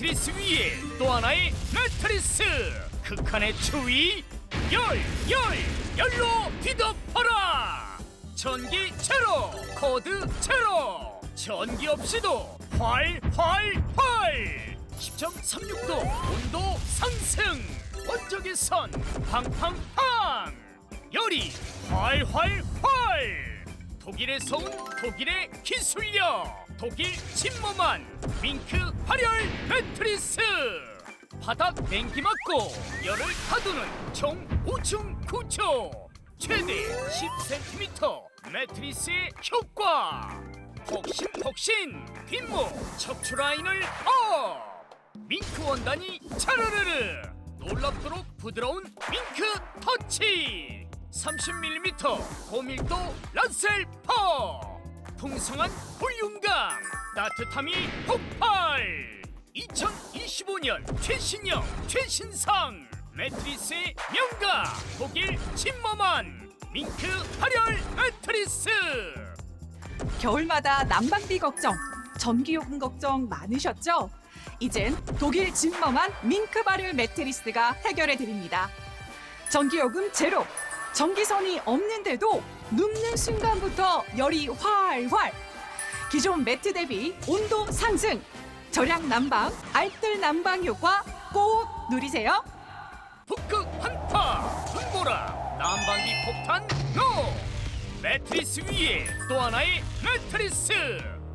매트리스 위에 또 하나의 매트리스. 극한의 추위 열 열 열로 뒤덮어라. 전기 제로 코드 제로. 전기 없이도 활 활 활. 10.36도 온도 상승. 원적외선 팡팡팡. 열이 활활활. 독일에서 온 독일의 기술력 독일 침모만 밍크 발열 매트리스. 바닥 냉기 맞고 열을 가두는 총 5중 구조 최대 10cm 매트리스의 효과. 폭신폭신 뒷목 척추 라인을 업. 밍크 원단이 차르르르. 놀랍도록 부드러운 밍크 터치. 30mm 고밀도 란셀퍼 풍성한 볼륨감 따뜻함이 폭발 2025년 최신형 최신상 매트리스의 명가 독일 침머만 밍크 발열 매트리스 겨울마다 난방비 걱정, 전기요금 걱정 많으셨죠? 이젠 독일 진머만 밍크 발열 매트리스가 해결해 드립니다. 전기요금 제로, 전기선이 없는데도 눕는 순간부터 열이 활활. 기존 매트 대비 온도 상승, 절약 난방, 알뜰 난방 효과 꼭 누리세요. 북극 한파 눈보라 난방비 폭탄 노 매트리스 위에 또 하나의 매트리스.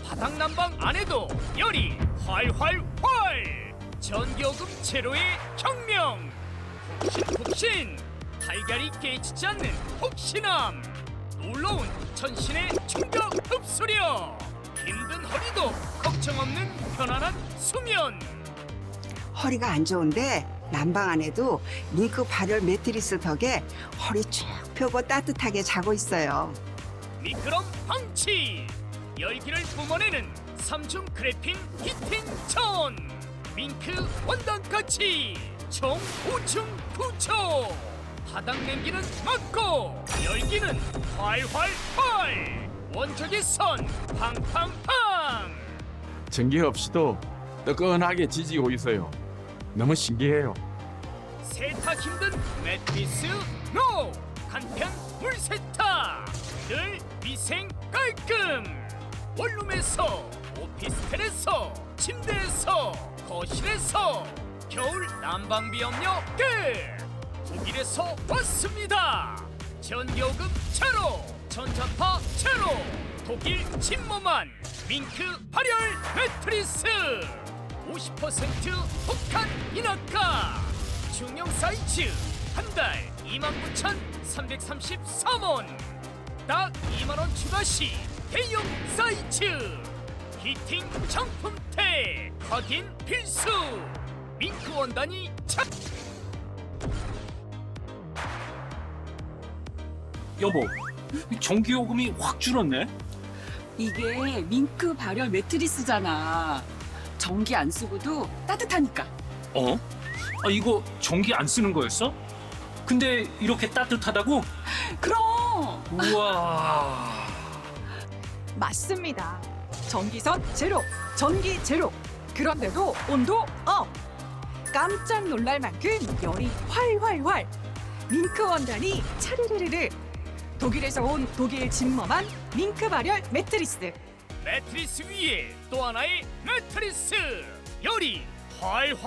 바닥 난방 안에도 열이 활활활. 전기요금 제로의 혁명. 폭신 폭신 달걀이 깨지지 않는 폭신함 놀라운 전신의 충격 흡수력. 힘든 허리도 걱정 없는 편안한 수면. 허리가 안 좋은데 난방 안에도 링크 발열 매트리스 덕에 허리 쭉 펴고 따뜻하게 자고 있어요. 미끄럼 방치. 열기를 뿜어내는 삼중 그래핀 히팅 천 밍크 원단까지 총 5층 9초 바닥 냉기는 막고 열기는 활활활. 원적의 선 팡팡팡. 전기 없이도 뜨끈하게 지지고 있어요. 너무 신기해요. 세탁 힘든 매트리스 노! 간편 물세탁 늘 위생 깔끔. 원룸에서 오피스텔에서 침대에서 거실에서 겨울 난방비 염려 끝 독일에서 왔습니다. 전기요금 제로 전자파 제로 독일 침모만 밍크 발열 매트리스. 50% 폭탄 인하가. 중형 사이즈 한 달 29,333원. 딱 2만원 추가 시 대형 사이즈 히팅 정품 택 확인 필수. 밍크 원단이 착 여보, 전기요금이 확 줄었네. 이게 밍크 발열 매트리스잖아. 전기 안 쓰고도 따뜻하니까. 어? 아, 이거 전기 안 쓰는 거였어? 근데 이렇게 따뜻하다고? 그럼 우와. 맞습니다. 전기선 제로, 전기 제로. 그런데도 온도 업. 깜짝 놀랄 만큼 열이 활활활. 밍크 원단이 차르르르르. 독일에서 온 독일 진머만 밍크 발열 매트리스. 매트리스 위에 또 하나의 매트리스. 열이 활활활.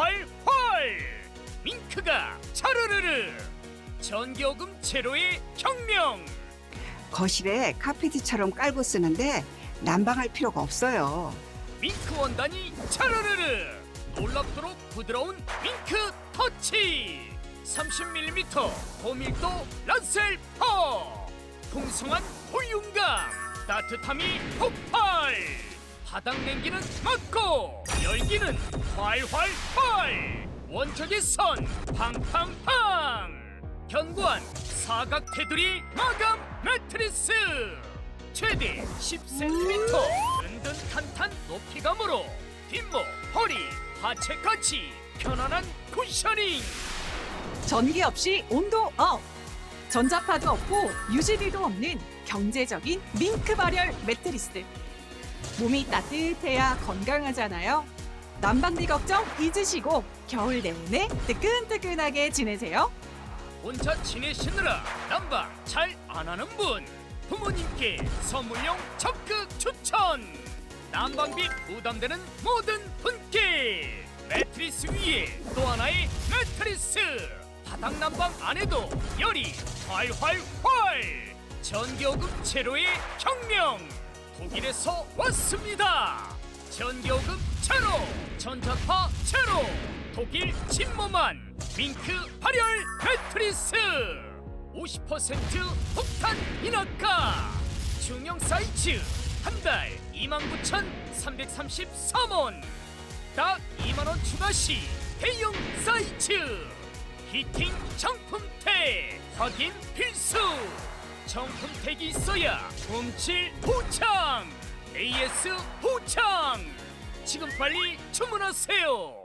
밍크가 차르르르. 전기요금 제로의 혁명. 거실에 카페트처럼 깔고 쓰는데 난방할 필요가 없어요. 밍크 원단이 차르르르. 놀랍도록 부드러운 밍크 터치. 30mm 고밀도 란셀 퍼 풍성한 볼륨감 따뜻함이 폭발. 바닥 냉기는 막고 열기는 활활활. 원적의 선 팡팡팡. 견고한 사각 테두리 마감 매트리스. 최대 10cm 든든 탄탄 높이감으로 뒷목, 허리, 하체까지 편안한 쿠셔닝. 전기 없이 온도 업. 전자파도 없고 유지비도 없는 경제적인 밍크 발열 매트리스. 몸이 따뜻해야 건강하잖아요. 난방비 걱정 잊으시고 겨울 내내 뜨끈뜨끈하게 지내세요. 혼자 지내시느라 난방 잘 안 하는 분 부모님께 선물용 적극 추천 난방비 부담되는 모든 분께 매트리스 위에 또 하나의 매트리스 바닥 난방 안에도 열이 활활활! 전기요금 제로의 혁명! 독일에서 왔습니다! 전기요금 제로! 전자파 제로! 독일 진모만! 밍크 발열 매트리스! 50% 폭탄 인하가! 중형 사이즈 한 달 29,333원! 딱 2만원 추가 시 대형 사이즈 히팅 정품택 확인 필수. 정품택이 있어야 움칠 보장 AS 보장 지금 빨리 주문하세요